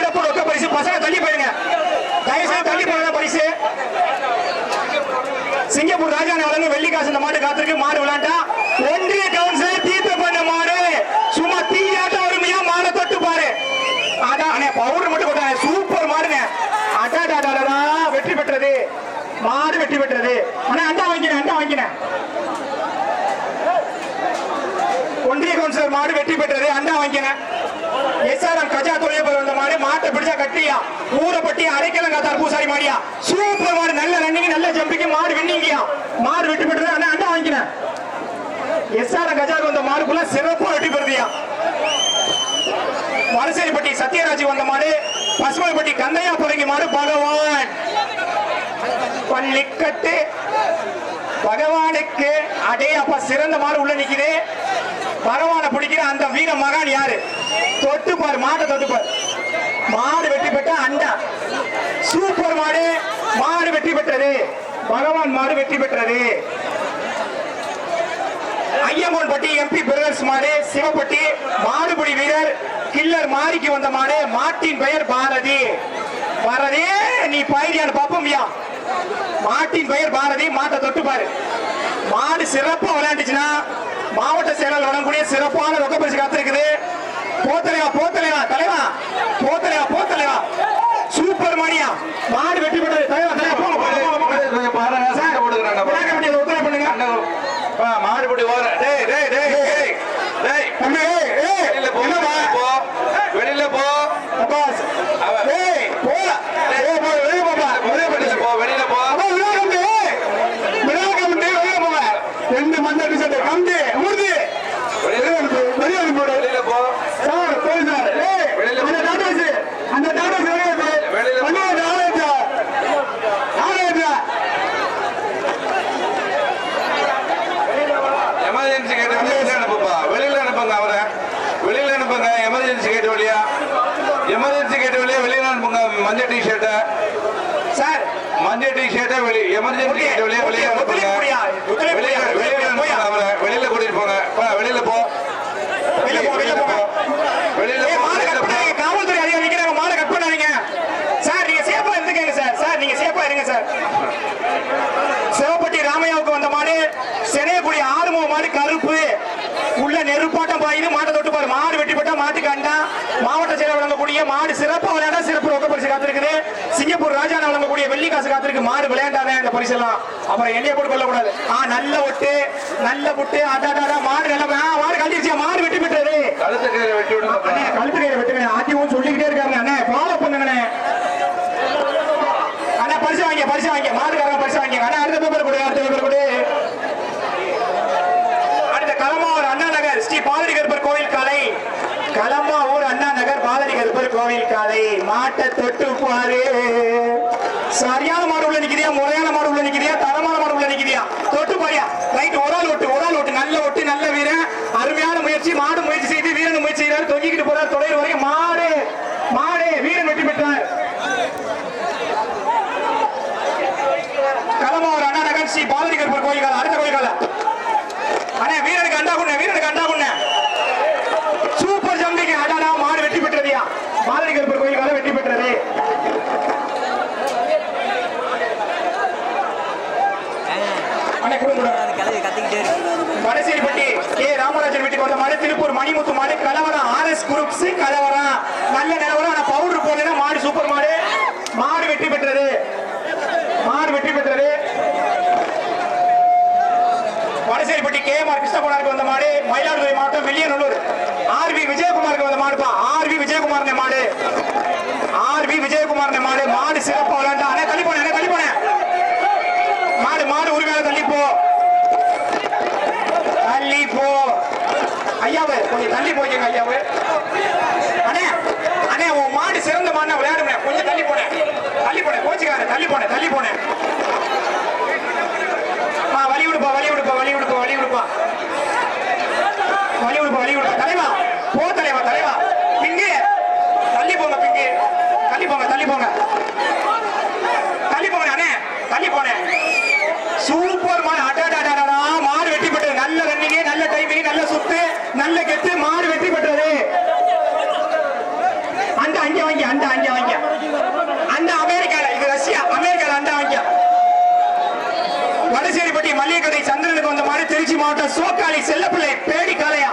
சிறப்பு ரொக்க பரிசு. பசங்க தள்ளி போயிருங்க. தயவுசெய்து தள்ளி போயிருங்க பரிசு. சிங்கப்பூர் ராஜா வழங்கும் வெள்ளி காசு இந்த மாடு காத்திருக்கு. மாடு விளையாண்டா ஒன்றிய கவுன்சிலர் தீர்ப்பு பண்ண மாடு. சும்மா தீயாட்டம் அருமையா மாடை தொட்டு பாரு. அதான் அண்ணே பவுடர் மட்டும் கொட்டாங்க சூப்பர் மாடுங்க. அடாடாடாடா வெற்றி பெற்றது. மாடு வெற்றி பெற்றது. அண்ணா அண்டா வாங்கினேன் அண்டா வாங்கினேன் ஒன்றிய கவுன்சிலர் மாடு வெற்றி பெற்றது. அண்டா வாங்கினேன் எஸ்ஆர்எம் கஜா தொழில் வந்த மாடு மாட்டை பிடிச்சா கட்டியா? ஊரப்பட்டி அரைக்கலங்க தார் பூசாரி மாடியா? சூப்பர் மாடு நல்ல ரன்னிங் நல்ல ஜம்பிக்கு மாடு வின்னிங்கயா மாடு வெட்டி பெற்றது அண்ணா அண்டா வாங்கினேன். எஸ்ஆர்எம் கஜாக்கு வந்த மாடுக்குள்ள சிறப்பா வெட்டி பெறுதியா வலசேரிப்பட்டி சத்யராஜ் வந்த மாடு பசுமலைப்பட்டி கந்தையா புறங்கி மாடு பகவான். பள்ளிக்கட்டு பகவானுக்கு அடே அப்பா சிறந்த மாடு உள்ள நிக்குது. பகவானை பிடிக்கிற அந்த வீர மகான் யாரு? தொட்டு பாரு மாட்டை தொட்டு பாரு மாடு வெற்றி பெற்ற அண்டா. சூப்பர் மாடு மாடு வெற்றி பெற்றது. பகவான் மாடு வெற்றி பெற்றது. ஐயம்மன்பட்டி எம்பி பிரதர்ஸ் மாடு சிவப்பட்டி மாடுபுடி வீரர் கில்லர் மாறிக்கு வந்த மாடு மாட்டின் பெயர் பாரதி. பாரதி நீ பயிரியான பாப்போம்யா மாட்டின் பெயர் பாரதி மாட்டை தொட்டு பாரு மாடு சிறப்பா விளையாண்டுச்சுன்னா மாவட்ட செயலாளர் வழங்கக்கூடிய சிறப்பான ரொக்க பரிசு காத்திருக்குது போத்தலைவா போத்தலைவா தலைவா போத்தலைவா போத்தலைவா சூப்பர் மாடியா மாடு வெற்றி பெற்றது தலைவா தலைவா போங்க, போங்க, போங்க, போங்க. கொஞ்சம் பாருங்க சார், சண்டை போட்டுக்கிறேன் விளையாட பண்ணுங்க மாடுபடி ஓர. டேய் டேய் டேய் டேய் டேய். தம்பி, ஏய், வெளியில போ? வெளியில போ. வெளியில போ. அப்பா, ஏய், போ. ஏய், போ, வெளிய போப்பா, வெளிய போ. வெளியில போ வெளியில போ அப்பா, வெளிய கம்பி. வெளிய கம்பி, வெளிய போங்க. ரெண்டு மஞ்சள் t-shirt, கம்பி, ஊர்தி. வெளிய அனுப்பு, வெளிய அனுப்பு விடு. வெளியில போ சார், போய் சார். ஏய், வெளியில அந்த போ. டாடாஸ், அந்த டாடாஸ் வெளிய அனுப்பு. வெளியில போ. வெளிய அனுப்பு, ஆளை ஏத்து. ஆளை ஏத்து. எமர்ஜென்சி கேட்டு வெளியில அனுப்புப்பா வெளியில அனுப்புங்க அவரை வெளியில அனுப்புங்க எமர்ஜென்சி கேட்டு வழியா எமர்ஜென்சி கேட்டு வழியா வெளியில அனுப்புங்க மஞ்சள் டி ஷர்ட்டை சார், மஞ்சள் டி ஷர்ட்டை வெளி எமர்ஜென்சி கேட்டு வழியா வெளியில அனுப்புங்க ஒத்துழைப்பு முடியா? ஒத்துழைப்பு வெளியில முடியா? வெளியில அனுப்புங்க போயா? அவரை வெளியில கூட்டிட்டு போங்க போ, வெளியில போ வெளியில போ, வெளியில போ. வெளியில ஏய், போ மாலை வெளியில கட் போ பண்ணாதீங்க. காவல்துறை அதிகாரி நிக்கிறாங்க, மாலை கட் பண்ணாதீங்க. சார், நீங்க சேஃபா இருந்துக்கங்க சார். சார், நீங்க சேஃபா இருங்க சார். சிவப்பட்டி ராமையாவுக்கு வந்த மாடு சென்னையக்குடி ஆறுமுக மாடு கருப்பு உள்ள நெருப்பாட்டம் பாயுது மாட்டை தொட்டு பாரு மாடு வெட்டிப்பட்டா மாட்டுக்கு அண்டா மாவட்ட செயலர் வழங்கக்கூடிய மாடு சிறப்பா விளையாண்டா சிறப்பு ரொக்க பரிசு காத்திருக்குது சிங்கப்பூர் ராஜான வழங்கக்கூடிய வெள்ளி காசு காத்திருக்கு மாடு விளையாண்டானே இந்த பரிசு எல்லாம் அப்புறம் எண்ணெய் போட்டு கொள்ளக்கூடாது ஆ நல்ல ஒட்டு நல்ல புட்டு அடாடா மாடு நல்ல மாடு கழிச்சியா மாடு வெட்டி பெற்றது. கழுத்து கயிறை வெட்டி விடுங்க கழுத்து கையில வெட்டுங்க ஆட்டியும் சொல்லிக்கிட்டே இருக்காங்க அண்ணே. ஃபாலோ பண்ணுங்கண்ணே. அண்ணா பரிசு வாங்க பரிசு வாங்க மாடுக்காரங்க பரிசு வாங்க அண்ணா அடுத்த பேப்பர் கொடு அடுத்த பேப்பர் கொடு. அடுத்த களமாவூர் அண்ணா நகர் ஸ்ரீ பாதிரி கருப்பர் கோவில் காலை. களமாவூர் அண்ணா பாதரி கருப்பர் கோவில் காலை மாட்டை தொட்டு பாரு. சரியான மாடு உள்ள நிக்கிறியா? முறையான மாடு உள்ள நிக்கிறியா? தரமான மாடு உள்ள நிக்கிறியா? தொட்டு பாரியா? ரைட் ஒரு ஆள் ஒட்டு ஒரு ஆள் ஒட்டு நல்ல ஒட்டு நல்ல வீரன். அருமையான முயற்சி மாடு முயற்சி செய்து வீரன் முயற்சி செய்கிறார். தொங்கிக்கிட்டு போறார் தொலைவு வரைக்கும் மாடு மாடு வீரன் வெற்றி பெற்றார். களமாவூர் அண்ணா நகர்ச்சி பாதரி கருப்பர் கோயில் கால அடுத்த கோயில் கால அண்ணா வீரனுக்கு அண்டா குண்ணே வீரனுக்கு அண்டா குண்ணே சூப்பர் ஜம்பிங் அடாடா மாடு வெற்றி பெற்றதுயா மாதிரி கருப்பர் கோயில் கால வெற்றி பெற்றது அண்ணே கொடுங்க கே. ராமராஜன் வீட்டுக்கு வந்த மாடு திருப்பூர் மணிமுத்து மாடு கலவரம். ஆர்எஸ் குரூப்ஸ் கலவரம். நல்ல நிலவரம் ஆனா பவுடர் போடல மாடு சூப்பர் மாடு. மாடு வெற்றி பெற்றது. மாடு வெற்றி பெற்றது. வடசேரிப்பட்டி கே. ஆர். கிருஷ்ணகுமாருக்கு வந்த மாடு. மயிலாடுதுறை மாவட்டம் வில்லியநல்லூர் ஆர் வி விஜயகுமாருக்கு வந்த மாடுப்பா ஆர் வி விஜயகுமார் மாடு. ஆர் வி விஜயகுமார் மாடு. மாடு சிறப்பாக விளையாண்டா அண்ணே தள்ளி போனேன் அண்ணே தள்ளி போனேன். மாடு மாடு உரிமையாளர் தள்ளி போ தள்ளி போ ஐயாவு கொஞ்சம் தள்ளி போய்க்கங்க ஐயாவு. அண்ணே அண்ணே உன் மாடு சிறந்த மாடு விளையாடுங்க கொஞ்சம் தள்ளி போனேன் தள்ளி போனேன் கோச்சிக்காரு தள்ளி போனேன் தள்ளி போனேன் வழி விடுப்பா வழி விடுப்பா வழி விடுப்பா வழி விடுப்பா வழி விடுப்பா வழி விடுப்பா தலைவா போ தலைவா தலைவா. பிங்கு தள்ளி போங்க பிங்கு தள்ளி போங்க தள்ளி போங்க தள்ளி போங்க அண்ணே தள்ளி போனேன் சூப்பர் மாடு அடாடாடாடா மாடு வெற்றி பெற்றது நல்ல ரன்னிங் நல்ல டைமிங் மாடு வெற்றி பெற்றது. அந்த அங்க வாங்கி அந்த அங்க வாங்கி அந்த அமெரிக்கால இது ரஷ்யா அமெரிக்கால அந்த வாங்கி வடசேரிப்பட்டி மல்லிகை கடை சந்திரனுக்கு வந்த மாதிரி திருச்சி மாவட்டம் சோக்காளி செல்லப்பிள்ளை பேடி காளையா?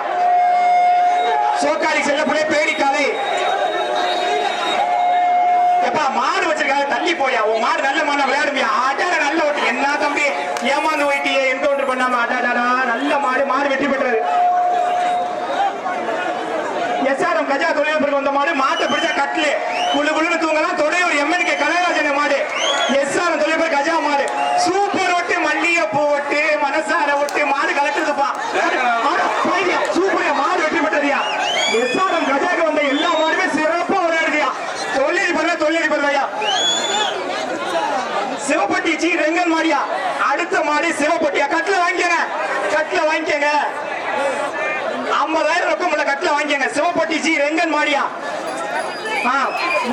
சோக்காளி செல்லப்பிள்ளை பேடி காளை. எப்பா மாடு வச்சிருக்காங்க தள்ளி போயா? உன் மாடு நல்ல மாடு விளையாடுவியா? அடாட நல்ல ஓட்டு. என்ன தம்பி? ஏமாந்து போயிட்டியே என்கவுண்டர் பண்ணாம அடாடா நல்ல மாடு மாடு வெற்றி பெற்றது. கஜா தொழில்நுட்பம் வந்த மாடு மாட்டை பிடிச்சா கட்டிலே. குழு குழுன்னு தூங்கலாம். தொடையூர் எம்என்கே கனகராஜன் மாடு. எஸ்ஆர்எம் தொழில்நுட்பம் கஜா மாடு. சூப்பர் ஒட்டு மல்லிகை பூ ஒட்டு மனசார ஒட்டு மாடு கலட்டுதுப்பா சூப்பர் மாடு வெற்றி பெற்றதியா? எஸ் ஆர் கஜாக்கு வந்த எல்லா மாடுமே சிறப்பா விளையாடுதியா? தொழிலதிபர் தொழிலதிபர் ஐயா சிவப்பட்டி ஜி ரெங்கன் மாடியா? அடுத்த மாடி சிவப்பட்டியா? கட்டில வாங்கிக்கங்க. கட்டில வாங்கிக்கங்க. ஐம்பதாயிரம் ரொக்கம் உள்ள கட்டில வாங்கிக்கங்க. சிவப்பட்டி ஜி ரெங்கன் மாடியா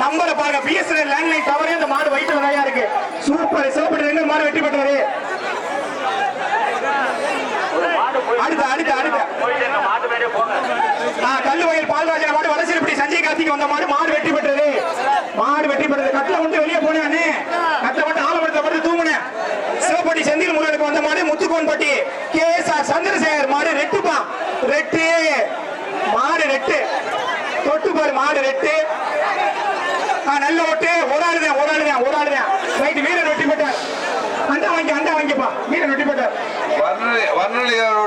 நம்பரை பாருங்க. பிஎஸ்என்எல் லேண்ட்லைன் டவரே இந்த மாடு வயிற்றுல நிறையா இருக்கு. சூப்பர் சிவப்பட்டி ரெங்கன் மாடு வெற்றி பெற்றது அடுத்த அடுத்த அடுத்த. ஆ, கல்லுவயல் பால்ராஜன் மாடு வடசிறுப்படி சஞ்சய் கார்த்திக் வந்த மாடு மாடு வெற்றி பெற்றது மாடு வெற்றி பெற்றது கட்டில கொண்டு வெளியே போனே கட்டில மட்டும் ஆலமரத்தை படுத்து தூங்கினேன். சிவப்பட்டி செந்தில் முருகனுக்கு வந்த மாடு Muthukonpatti. K S R Chandrasekar மாடு ரெட்டுப்பா ரெட்டு மாடு ரெட்டு தொட்டு பாரு மாடு ரெட்டு ஆ, நல்ல ஓட்டு ஒரு ஆளுதான் ஒரு ஆளுதான் ஒரு ஆளுதான் ரைட் வீரர் வெற்றி பெற்றார் அண்டா